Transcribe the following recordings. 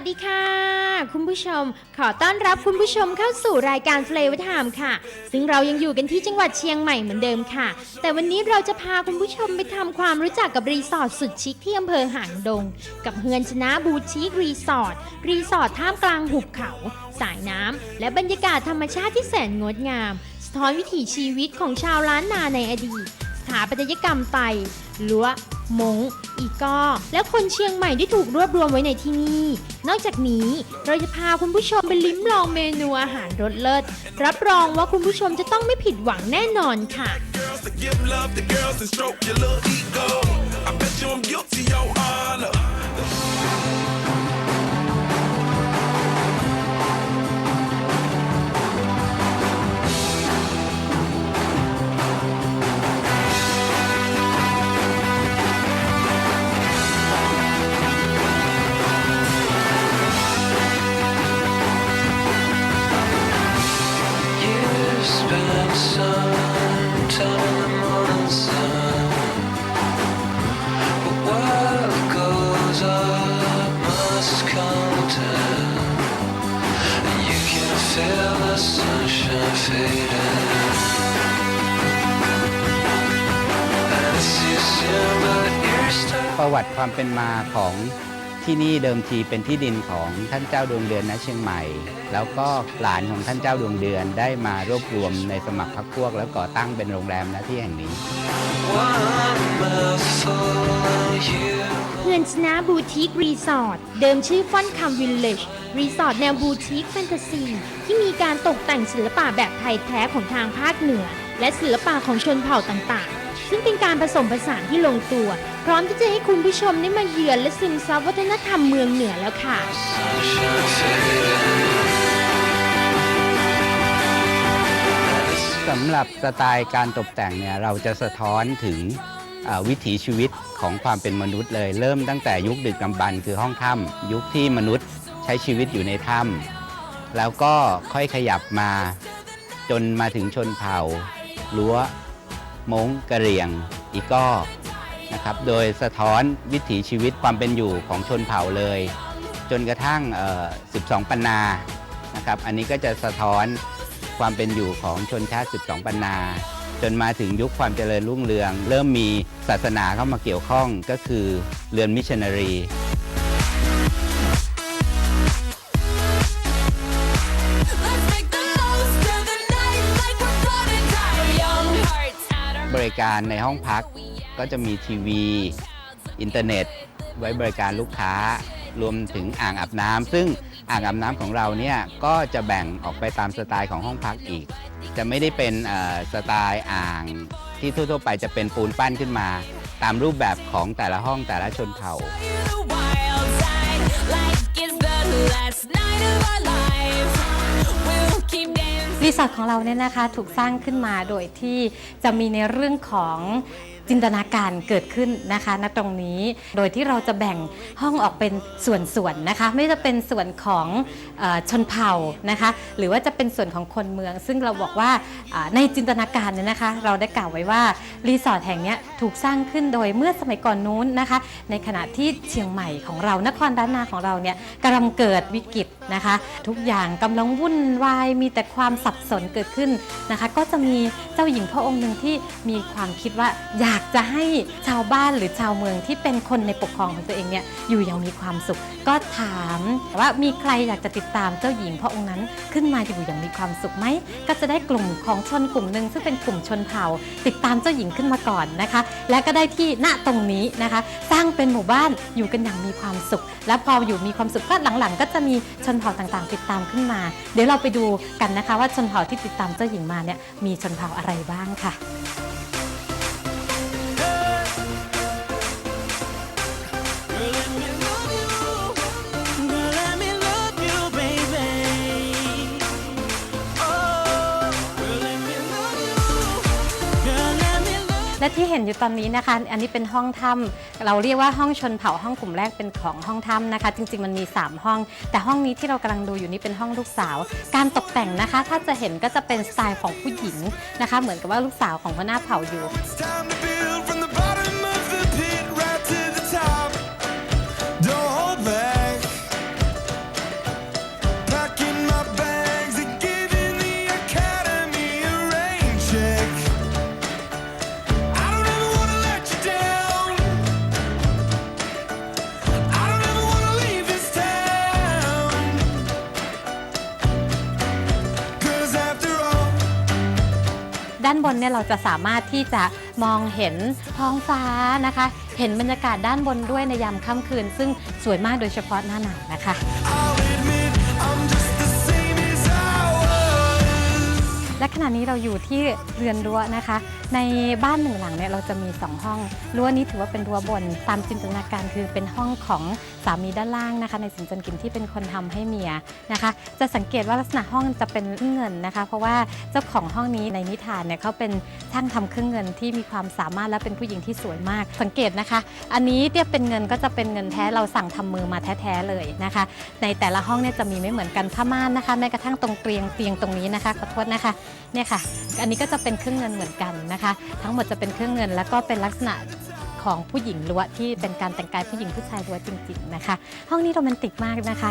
วัสดีค่ะ คุณผู้ชม ขอต้อนรับคุณผู้ชมเข้าสู่รายการ f l a v o r Time ค่ะ ซึ่งเรายังอยู่กันที่จังหวัดเชียงใหม่เหมือนเดิมค่ะ แต่วันนี้เราจะพาคุณผู้ชมไปทำความรู้จักกับรีสอร์ทสุดชิคที่อำเภอหางดง กับเฮือนชนะบูชิครีสอร์ทรีสอร์ทท่ามกลางหุบเขา สายน้ำและบรรยากาศธรรมชาติที่แสนงดงาม สะท้อนวิถีชีวิตของชาวล้านนาในอดีต สถาปัตยกรรมไทยลัว มงอีกอและคนเชียงใหม่ที่ถูกรวบรวมไว้ในที่นี่ นอกจากนี้เราจะพาคุณผู้ชมไปลิ้มลองเมนูอาหารรสเลิศ รับรองว่าคุณผู้ชมจะต้องไม่ผิดหวังแน่นอนค่ะ girls to give love to girls and stroke your little ego. I bet you I'm guilty, yo. ประวัติความเป็นมาของที่นี่เดิมทีเป็นที่ดินของท่านเจ้าดวงเดือนณเชียงใหม่ แล้วก็หลานของท่านเจ้าดวงเดือนได้มารวบรวมในสมัครพรรคพวก แล้วก่อตั้งเป็นโรงแรมณที่แห่งนี้ ฮือนชนะบูติกรีสอร์ทเดิมชื่อฟอนคัมวิลเลจรีสอร์ทแนวบูติกแฟนตาซีที่มีการตกแต่งศิลปะแบบไทยแท้ของทางภาคเหนือ และศิลปะของชนเผ่าต่างๆ ซึ่งเป็นการผสมผสานที่ลงตัว พร้อมที่จะให้คุณผู้ชมได้มาเยือนและซึมซับวัฒนธรรมเมืองเหนือแล้วค่ะสำหรับสไตล์การตกแต่งเนี่ยเราจะสะท้อนถึง วิถีชีวิตของความเป็นมนุษย์เลย เริ่มตั้งแต่ยุคดึกดำบรรพ์คือห้องถ้ำยุคที่มนุษย์ใช้ชีวิตอยู่ในถ้ำแล้วก็ค่อยขยับมาจนมาถึงชนเผ่ารั้วมงกะเหรี่ยง อีก้อนะครับ โดยสะท้อนวิถีชีวิตความเป็นอยู่ของชนเผ่าเลย จนกระทั่งเอ่อ12 ปันนานะครับ อันนี้ก็จะสะท้อนความเป็นอยู่ของชนชาติ 12 ปันนา จนมาถึงยุคความเจริญรุ่งเรือง เริ่มมีศาสนาเข้ามาเกี่ยวข้องก็คือเรือนมิชชันนารี Let's make the most of the night like we're gonna die young. Hearts at our บริการในห้องพักก็จะมีทีวี อินเทอร์เน็ต ไว้บริการลูกค้ารวมถึงอ่างอาบน้ำซึ่งอ่างอาบน้ำของเราเนี่ยก็จะแบ่งออกไปตามสไตล์ของห้องพักอีก จะไม่ได้เป็นสไตล์อ่างที่ทั่วๆไปจะเป็นปูนปั้นขึ้นมา ตามรูปแบบของแต่ละห้องแต่ละชนเผ่า รีสอร์ทของเราเนี่ยนะคะถูกสร้างขึ้นมาโดยที่จะมีในเรื่องของ จินตนาการเกิดขึ้นนะคะณตรงนี้ โดยที่เราจะแบ่งห้องออกเป็นส่วนๆนะคะ ไม่จะเป็นส่วนของอชนเผ่านะคะ หรือว่าจะเป็นส่วนของคนเมือง ซึ่งเราบอกว่าในจินตนาการเนี่ยนะคะ เราได้กล่าวไว้ว่ารีสอร์ทแห่งนี้ถูกสร้างขึ้นโดยเมื่อสมัยก่อนนู้นนะคะ ในขณะที่เชียงใหม่ของเรานครด้านนาของเราเนี่ยกำลังเกิดวิกฤตนะคะ ทุกอย่างกำลังวุ่นวายมีแต่ความสับสนเกิดขึ้นนะคะ ก็จะมีเจ้าหญิงพระองค์หนึ่งที่มีความคิดว่าอยากากจะให้ชาวบ้านหรือชาวเมืองที่เป็นคนในปกครองของตัวเองเนี่ยอยู่อย่างมีความสุข ก็ถามว่ามีใครอยากจะติดตามเจ้าหญิงพระองค์นั้นขึ้นมาอยู่อย่างมีความสุขไหมก็จะได้กลุ่มของชนกลุ่มหนึ่งซึ่งเป็นกลุ่มชนเผ่า ติดตามเจ้าหญิงขึ้นมาก่อนนะคะ และก็ได้ที่ณตรงนี้นะคะ สร้างเป็นหมู่บ้านอยู่กันอย่างมีความสุข และพออยู่มีความสุขก็หลังๆ ก็จะมีชนเผ่าต่างๆ ติดตามขึ้นมา เดี๋ยวเราไปดูกันนะคะ ว่าชนเผ่าที่ติดตามเจ้าหญิงมาเนี่ยมีชนเผ่าอะไรบ้างค่ะ และที่เห็นอยู่ตอนนี้นะคะ อันนี้เป็นห้องถ้ำเราเรียกว่าห้องชนเผ่าห้องกลุ่มแรกเป็นของห้องถ้ำนะคะ จริงๆมันมี 3 ห้อง แต่ห้องนี้ที่เรากำลังดูอยู่นี้เป็นห้องลูกสาว การตกแต่งนะคะ ถ้าจะเห็นก็จะเป็นสไตล์ของผู้หญิงนะคะ เหมือนกับว่าลูกสาวของหัวหน้าเผ่าอยู่านบนเนี่ยเราจะสามารถที่จะมองเห็นท้องฟ้านะคะ เห็นบรรยากาศด้านบนด้วยในยามค่ำคืน ซึ่งสวยมากโดยเฉพาะหน้าหนาวนะคะ admit และขณะนี้เราอยู่ที่เรือนรั้วนะคะ ในบ้านหนึ่งหลังเนี่ยเราจะมี 2 ห้องรั้วนี้ถือว่าเป็นรั้วบน ตามจินตนาการคือเป็นห้องของสามีด้านล่างนะคะ ในสินจันกิมที่เป็นคนทำให้เมียนะคะ จะสังเกตว่าลักษณะห้องจะเป็นเครื่องเงินนะคะ เพราะว่าเจ้าของห้องนี้ในนิทานเนี่ยเขาเป็นช่างทำเครื่องเงินที่มีความสามารถและเป็นผู้หญิงที่สวยมาก สังเกตนะคะ อันนี้เทียบเป็นเงินก็จะเป็นเงินแท้เราสั่งทำมือมาแท้ๆเลยนะคะ ในแต่ละห้องเนี่ยจะมีไม่เหมือนกันผ้าม่านนะคะแม้กระทั่งตรงเตียงเตียงตรงนี้นะคะขอโทษนะคะเนี่ยค่ะ อันนี้ก็จะเป็นเครื่องเงินเหมือนกันนะคะ ทั้งหมดจะเป็นเครื่องเงินแล้วก็เป็นลักษณะของผู้หญิงล้วนที่เป็นการแต่งกายผู้หญิงผู้ชายล้วนจริง ๆ นะคะ ห้องนี้โรแมนติกมากนะคะ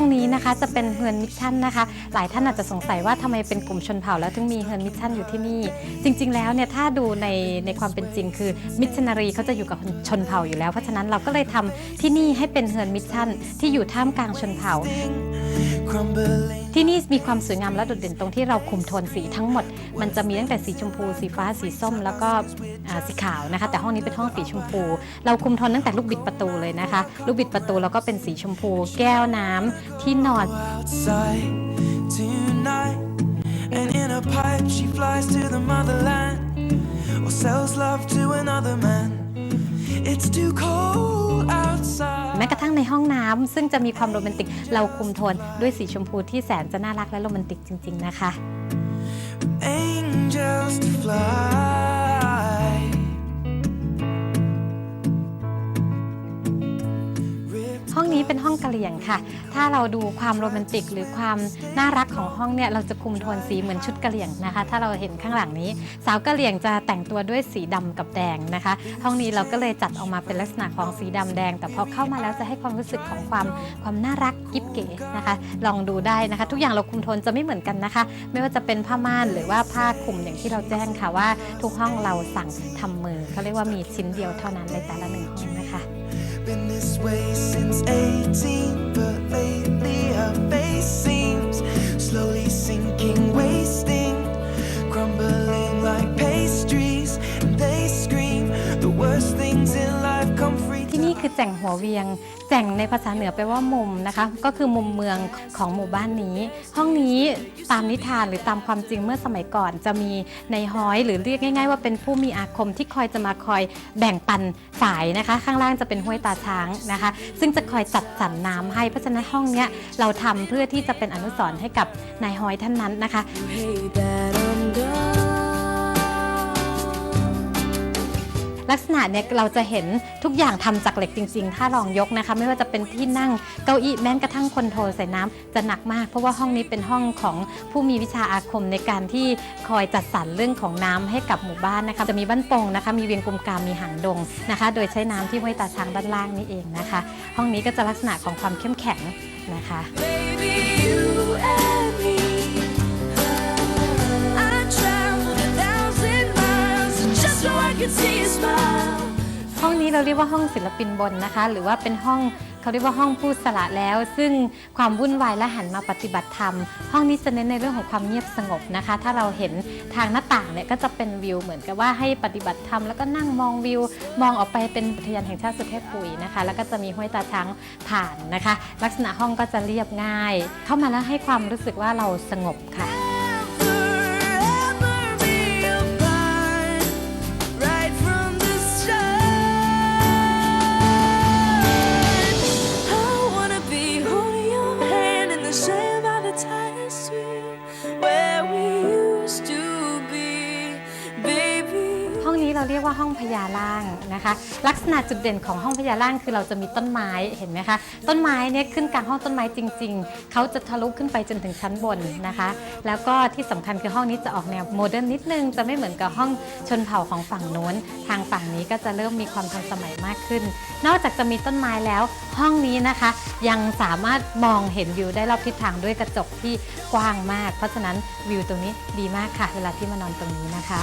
ตรงนี้นะคะจะเป็นเฮือนมิชชั่นนะคะ หลายท่านอาจจะสงสัยว่าทำไมเป็นกลุ่มชนเผ่าแล้วถึงมีเฮือนมิชชั่นอยู่ที่นี่ จริง ๆ แล้วเนี่ยถ้าดูในในความเป็นจริงคือมิชชันนารีเขาจะอยู่กับชนเผ่าอยู่แล้ว เพราะฉะนั้นเราก็เลยทำที่นี่ให้เป็นเฮือนมิชชั่นที่อยู่ท่ามกลางชนเผ่าที่นี่มีความสวยงามและโดดเด่นตรงที่เราคุมโทนสีทั้งหมด มันจะมีตั้งแต่สีชมพู สีฟ้า สีส้ม แล้วก็อ่าสีขาวนะคะ แต่ห้องนี้เป็นห้องสีชมพู เราคุมโทนตั้งแต่ลูกบิดประตูเลยนะคะ ลูกบิดประตูเราก็เป็นสีชมพู แก้วน้ำที่นอน outside tonight. And in a pipe, she flies to the motherland or sells love to another man. It's too cold outside. แม้กระทั่งในห้องน้ำซึ่งจะมีความโรแมนติก เราคุมโทนด้วยสีชมพูที่แสนจะน่ารักและโรแมนติกจริง ๆ นะคะ Angels to fly. นี้เป็นห้องกะเหรี่ยงค่ะ ถ้าเราดูความโรแมนติก หรือความน่ารักของห้องเนี่ยเราจะคุมโทนสีเหมือนชุดกะเหรี่ยงนะคะ ถ้าเราเห็นข้างหลังนี้ สาวกะเหรี่ยงจะแต่งตัวด้วยสีดำกับแดงนะคะ ห้องนี้เราก็เลยจัดออกมาเป็นลักษณะของสีดำแดง แต่พอเข้ามาแล้วจะให้ความรู้สึกของความความน่ารักกิ๊บเก๋นะคะ ลองดูได้นะคะ ทุกอย่างเราคุมโทนจะไม่เหมือนกันนะคะ ไม่ว่าจะเป็นผ้าม่านหรือว่าผ้าคลุมอย่างที่เราแจ้งค่ะว่า ทุกห้องเราสั่งทำมือเขาเรียกว่ามีชิ้นเดียวเท่านั้นในแต่ละหนึ่งห้องนะคะ Been this way since 18, but lately her face แจ่งหัวเวียง แจ่งในภาษาเหนือแปลว่ามุมนะคะ ก็คือมุมเมืองของหมู่บ้านนี้ ห้องนี้ตามนิทานหรือตามความจริงเมื่อสมัยก่อน จะมีในห้อยหรือเรียกง่าย ๆ ว่าเป็นผู้มีอาคมที่คอยจะมาคอยแบ่งปันฝายนะคะ ข้างล่างจะเป็นห้วยตาช้างนะคะ ซึ่งจะคอยจัดสรรน้ำให้เพราะฉะนั้นห้องเนี้ยเราทำเพื่อที่จะเป็นอนุสรณ์ให้กับนายห้อยท่านนั้นนะคะ ลักษณะเนี่ยเราจะเห็นทุกอย่างทำจากเหล็กจริง ๆ ถ้าลองยกนะคะ ไม่ว่าจะเป็นที่นั่งเก้าอี้แม้กระทั่งคนโทรใส่น้ำจะหนักมาก เพราะว่าห้องนี้เป็นห้องของผู้มีวิชาอาคมในการที่คอยจัดสรรเรื่องของน้ำให้กับหมู่บ้านนะคะจะมีบ้านโป่งนะคะ มีเวียงกุมกามมีหางดงนะคะ โดยใช้น้ำที่ห้วยตาช้างด้านล่างนี่เองนะคะ ห้องนี้ก็จะลักษณะของความเข้มแข็งนะคะ Baby, you ห้องนี้เราเรียกว่าห้องศิลปินบนนะคะ หรือว่าเป็นห้องเขาเรียกว่าห้องผู้สละแล้ว ซึ่งความวุ่นวายและหันมาปฏิบัติธรรม ห้องนี้จะเน้นในเรื่องของความเงียบสงบนะคะ ถ้าเราเห็นทางหน้าต่างเนี่ยก็จะเป็นวิวเหมือนกับว่าให้ปฏิบัติธรรมแล้วก็นั่งมองวิว มองออกไปเป็นอุทยานแห่งชาติสุเทพปุยนะคะ แล้วก็จะมีห้วยตาช้างผ่านนะคะ ลักษณะห้องก็จะเรียบง่าย เข้ามาแล้วให้ความรู้สึกว่าเราสงบค่ะ เรียกว่าห้องพญาล่างนะคะ ลักษณะจุดเด่นของห้องพญาล่างคือเราจะมีต้นไม้เห็นไหมคะ ต้นไม้เนี่ยขึ้นกลางห้องต้นไม้จริง ๆ เขาจะทะลุขึ้นไปจนถึงชั้นบนนะคะ แล้วก็ที่สำคัญคือห้องนี้จะออกแนวโมเดิร์นนิดนึง จะไม่เหมือนกับห้องชนเผ่าของฝั่งโน้น ทางฝั่งนี้ก็จะเริ่มมีความทันสมัยมากขึ้น นอกจากจะมีต้นไม้แล้วห้องนี้นะคะ ยังสามารถมองเห็นวิวได้รอบทิศทางด้วยกระจกที่กว้างมาก เพราะฉะนั้นวิวตรงนี้ดีมากค่ะ เวลาที่มานอนตรงนี้นะคะ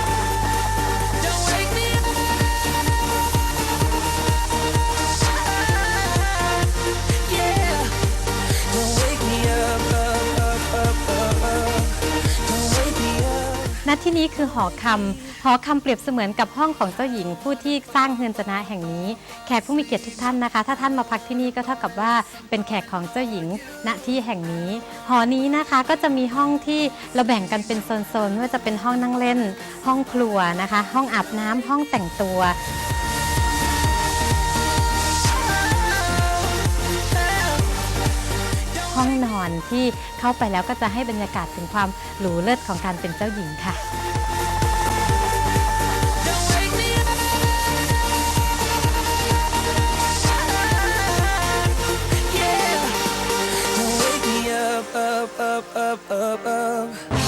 ที่นี้คือหอคำหอคำเปรียบเสมือนกับห้องของเจ้าหญิง ผู้ที่สร้างเฮือนจนะแห่งนี้ แขกผู้มีเกียรติทุกท่านนะคะ ถ้าท่านมาพักที่นี่ก็เท่ากับว่าเป็นแขกของเจ้าหญิงณที่แห่งนี้ หอนี้นะคะก็จะมีห้องที่เราแบ่งกันเป็นโซนๆไม่ว่าจะเป็นห้องนั่งเล่น ห้องครัวนะคะ ห้องอาบน้ำห้องแต่งตัว ห้องนอนที่เข้าไปแล้วก็จะให้บรรยากาศถึงความหรูเลิศของการเป็นเจ้าหญิงค่ะ up, up, up, up, up.